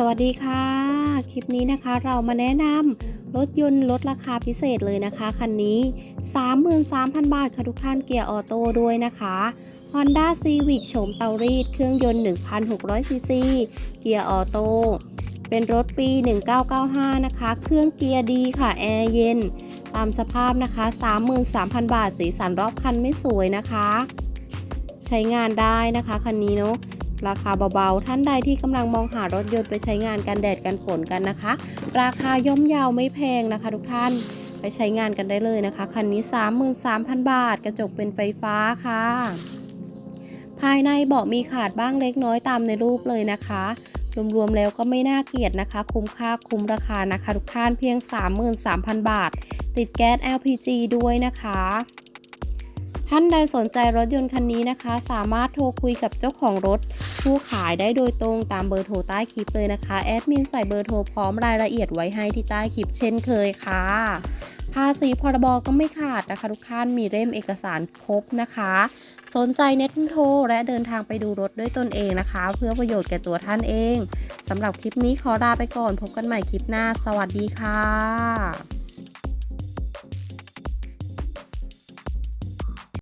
สวัสดีค่ะ คลิปนี้นะคะเรามาแนะนำรถยนต์ลดราคาพิเศษเลยนะคะ คันนี้ 33,000 บาทค่ะทุกท่านเกียร์ออโต้ด้วยนะคะ Honda Civic โฉมเตารีด เครื่องยนต์ 1,600ซีซีเกียร์ออโต้เป็นรถปี 1995 นะคะ เครื่องเกียร์ดีค่ะ แอร์เย็น ตามสภาพนะคะ 33,000 บาท สีสันรอบคันไม่สวยนะคะ ใช้งานได้นะคะคันนี้เนาะ ราคาเบาๆ ท่านใดที่กำลังมองหารถยนต์ไปใช้งานกันแดดกันฝนกันนะคะ ราคาย่อมเยาวไม่แพงนะคะ ทุกท่านไปใช้งานกันได้เลยนะคะ คันนี้ 33,000 บาท กระจกเป็นไฟฟ้าค่ะ ภายในเบาะมีขาดบ้างเล็กน้อยตามในรูปเลยนะคะ รวมๆแล้วก็ไม่น่าเกลียดนะคะ คุ้มค่าคุ้มราคานะคะ ทุกท่านเพียง 33,000 บาท ติดแก๊ส LPG ด้วยนะคะ ท่านใดสนใจรถยนต์คันนี้นะคะ สามารถโทรคุยกับเจ้าของรถ ผู้ขายได้โดยตรงตามเบอร์โทรใต้คลิปเลยนะคะแอดมินใส่เบอร์โทรพร้อมรายละเอียดไว้ให้ที่ใต้คลิปเช่นเคยค่ะภาษีพรบก็ไม่ขาดนะคะ ทุกท่านมีเล่มเอกสารครบนะคะ สนใจเน็ตโทรและเดินทางไปดูรถด้วยตนเองนะคะ เพื่อประโยชน์แก่ตัวท่านเองสำหรับคลิปนี้ขอลาไปก่อนพบกันใหม่คลิปหน้า สวัสดีค่ะ